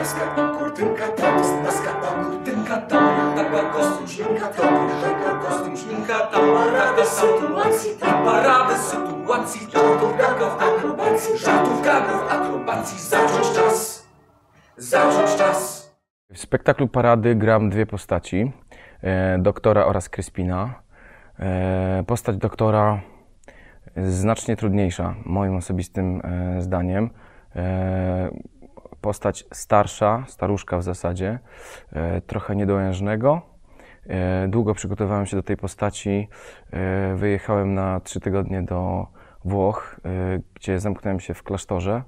Naskakał kurtynka, tam, naskakał kurtynka, taka taka taka sytuacji, tam, parady sytuacji, żartów gagów, akrobacji, żartów gagów, akrobacji, zacząć czas, zacząć czas. W spektaklu Parady gram dwie postaci, e, doktora oraz Kryspina. E, postać doktora znacznie trudniejsza, moim osobistym e, zdaniem. Postać starsza, staruszka w zasadzie, e, trochę niedołężnego. E, długo przygotowałem się do tej postaci. E, wyjechałem na trzy tygodnie do Włoch, gdzie zamknąłem się w klasztorze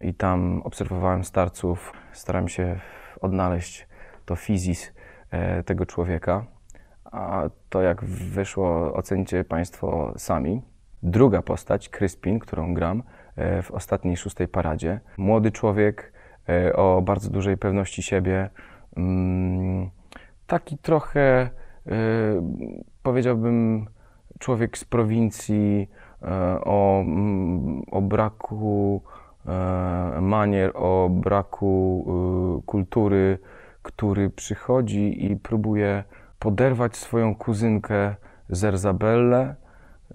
i tam obserwowałem starców. Starałem się odnaleźć to fizis tego człowieka. A to jak wyszło, ocenicie Państwo sami. Druga postać, Kryspin, którą gram w ostatniej szóstej paradzie. Młody człowiek o bardzo dużej pewności siebie. Mm, Taki trochę, e, powiedziałbym, człowiek z prowincji, e, o, mm, o braku e, manier, o braku e, kultury, który przychodzi i próbuje poderwać swoją kuzynkę Zerzabellę.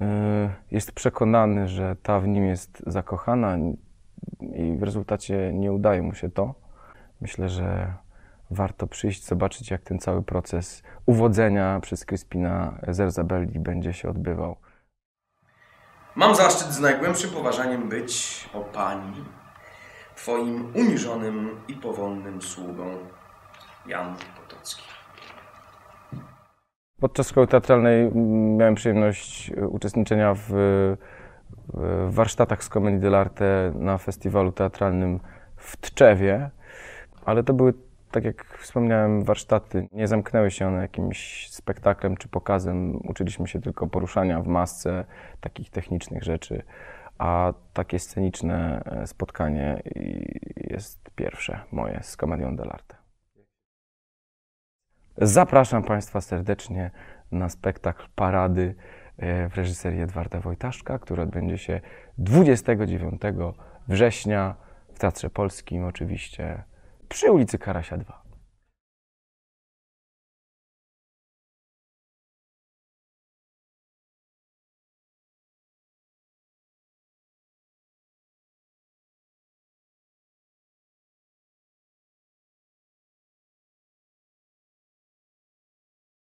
E, Jest przekonany, że ta w nim jest zakochana i w rezultacie nie udaje mu się to. Myślę, że warto przyjść, zobaczyć, jak ten cały proces uwodzenia przez Kryspina Zerzabelli będzie się odbywał. Mam zaszczyt z najgłębszym poważaniem być, o Pani, Twoim uniżonym i powolnym sługą, Jan Potocki. Podczas szkoły teatralnej mm, miałem przyjemność e, uczestniczenia w, w warsztatach z Comedy dell'arte na festiwalu teatralnym w Tczewie, ale to były, tak jak wspomniałem, warsztaty. Nie zamknęły się one jakimś spektaklem czy pokazem. Uczyliśmy się tylko poruszania w masce, takich technicznych rzeczy, a takie sceniczne e, spotkanie jest pierwsze moje z komedią dell'arte. Zapraszam Państwa serdecznie na spektakl Parady w reżyserii Edwarda Wojtaszka, który odbędzie się 29 września w Teatrze Polskim, oczywiście przy ulicy Karasia 2.